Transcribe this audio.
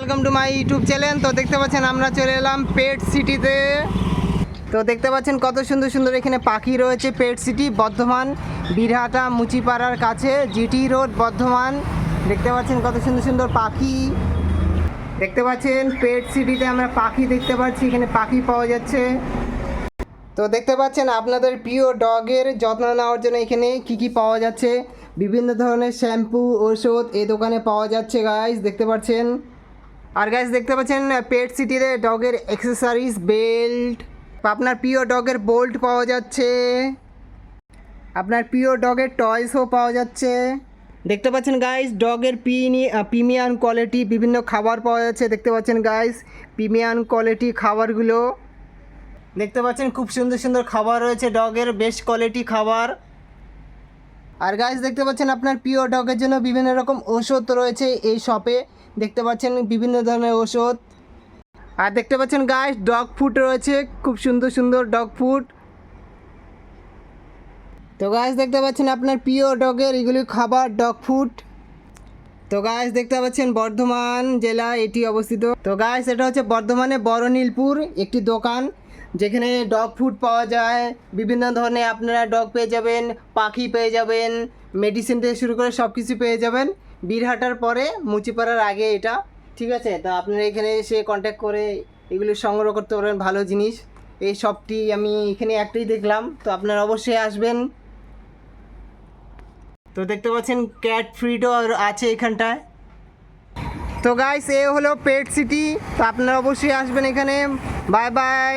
Welcome to my YouTube channel তো দেখতে পাচ্ছেন আমরা চলে এলাম পেট সিটিতে তো। দেখতে পাচ্ছেন কত সুন্দর সুন্দর এখানে পাখি রয়েছে পেট সিটি বর্ধমান, বীরহাটা, মুচিপাড়ার কাছে জিটি রোড বর্ধমান। দেখতে পাচ্ছেন কত সুন্দর সুন্দর পাখি। দেখতে পাচ্ছেন পেট সিটিতে আমরা পাখি দেখতে পাচ্ছি, এখানে পাখি পাওয়া যাচ্ছে। তো দেখতে পাচ্ছেন আপনাদের প্রিয় ডগের যত্ন নেওয়ার জন্য এখানে কি কি পাওয়া যাচ্ছে? বিভিন্ন ধরনের শ্যাম্পু ওষুধ এই দোকানে পাওয়া যাচ্ছে গাইস দেখতে পাচ্ছেন। আর গাইস দেখতে পাচ্ছেন পেট সিটিতে ডগের অ্যাক্সেসরিজ বেল্ট আপনার প্রিয় ডগের বোল্ট পাওয়া যাচ্ছে। আপনার প্রিয় ডগের টয়সও পাওয়া যাচ্ছে। দেখতে পাচ্ছেন গাইস ডগের পিনি প্রিমিয়াম কোয়ালিটি বিভিন্ন খাবার পাওয়া যাচ্ছে। দেখতে পাচ্ছেন গাইস প্রিমিয়াম কোয়ালিটি খাবারগুলো। দেখতে পাচ্ছেন, খুব সুন্দর সুন্দর খাবার রয়েছে ডগের বেস্ট কোয়ালিটি খাবার। আর গাইস দেখতে পাচ্ছেন আপনার প্রিয় ডগের জন্য বিভিন্ন রকম ওষুধ রয়েছে এই শপে দেখতে পাচ্ছেন বিভিন্ন ধরনের ওষুধ আর দেখতে পাচ্ছেন গাইস ডগ ফুড রয়েছে, খুব সুন্দর সুন্দর ডগ ফুড তো গাইস দেখতে পাচ্ছেন আপনার প্রিয় ডগের এগুলি খাবার ডগ ফুড তো গাইস দেখতে পাচ্ছেন বর্ধমান জেলা এটি অবস্থিত। তো গাইস এটা হচ্ছে বর্ধমানে বড়নীলপুর, একটি দোকান। যেখানে ডগ ফুড পাওয়া যায়, বিভিন্ন ধরনের আপনারা ডগ পেয়ে যাবেন, পাখি পেয়ে যাবেন মেডিসিন থেকে শুরু করে সব কিছু পেয়ে যাবেন। বীরহাটার পরে মুচিপাড়ার আগে এটা, ঠিক আছে? তা আপনারা এখানে এসে কন্ট্যাক্ট করে এগুলো সংগ্রহ করতে পারবেন, ভালো জিনিস। এই শপটি আমি এখানে একটাই দেখলাম, তো আপনারা অবশ্যই আসবেন। তো দেখতে পাচ্ছেন ক্যাট ফ্রিডও আছে এখানটায়। তো গাইস এ হলো পেট সিটি তো আপনারা অবশ্যই আসবেন এখানে। Bye bye